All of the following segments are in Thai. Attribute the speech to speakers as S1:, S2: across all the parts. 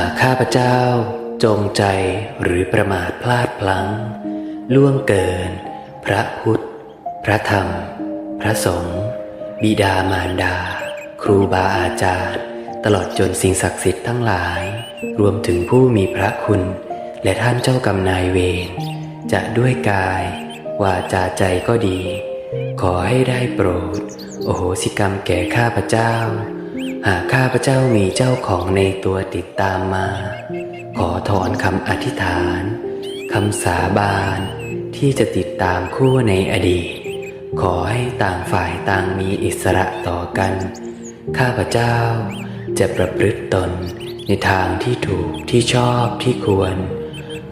S1: ากข้าพเจ้า จงใจหรือประมาทพลาดพลั้ง ล่วงเกิน พระพุทธ พระธรรม พระสงฆ์บิดามารดา ครูบาอาจารย์ ตลอดจนสิ่งศักดิ์สิทธิ์ทั้งหลาย รวมถึงผู้มีพระคุณ และท่านเจ้ากรรมนายเวรจะด้วยกาย วาจาใจก็ดี ขอให้ได้โปรด โอโหสิกรรมแก่ข้าพเจ้า หากข้าพเจ้ามีเจ้าของในตัวติดตามมา ขอถอนคำอธิษฐานคำสาบานที่จะติดตามคู่ในอดีต ขอให้ต่างฝ่ายต่างมีอิสระต่อกัน ข้าพเจ้าจะประพฤติตนในทางที่ถูกที่ชอบที่ควร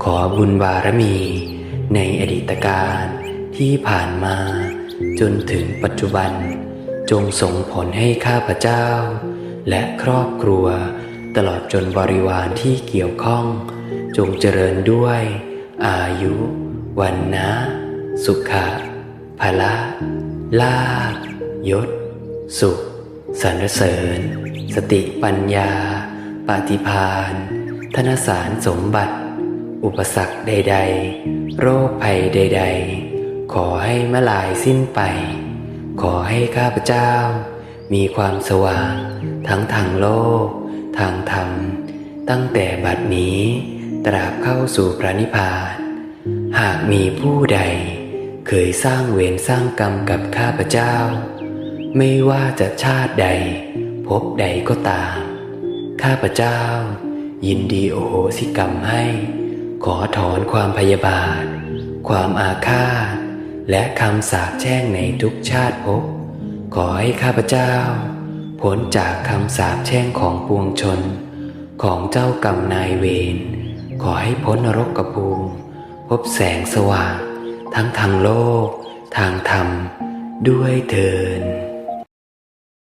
S1: ขอบุญบารมีในอดีตการที่ผ่านมา จนถึงปัจจุบัน จงส่งผลให้ข้าพเจ้า และครอบครัว ตลอดจนบริวารที่เกี่ยวข้อง จงเจริญด้วย อายุ วันนะ สุขะพละลาภยศ สุขสรรเสริญ สติปัญญา ปฏิพานธนสารสมบัติ อุปสรรคใด ๆ โรคภัยใด ๆ ขอให้มลายสิ้นไป ขอให้ข้าพเจ้า มีความสว่าง ทั้งทางโลก ทางธรรม ตั้งแต่บัดนี้ ตราบเข้าสู่พระนิพพาน หากมีผู้ใด เคยสร้างเวรสร้างกรรมกับข้าพเจ้า ไม่ว่าจะชาติใด พบใดก็ตาม ข้าพเจ้า ยินดีโอโหสิกรรมให้ ขอถอนความพยาบาท ความอาฆาตและคำสาปแช่งในทุกชาติภพ ขอให้ข้าพเจ้าพ้นจากคำสาปแช่งของปวงชน ของเจ้ากรรมนายเวรขอให้พ้นนรกกภูมิพบแสงสว่าง ทั้งทางโลก ทางธรรม ด้วยเถิน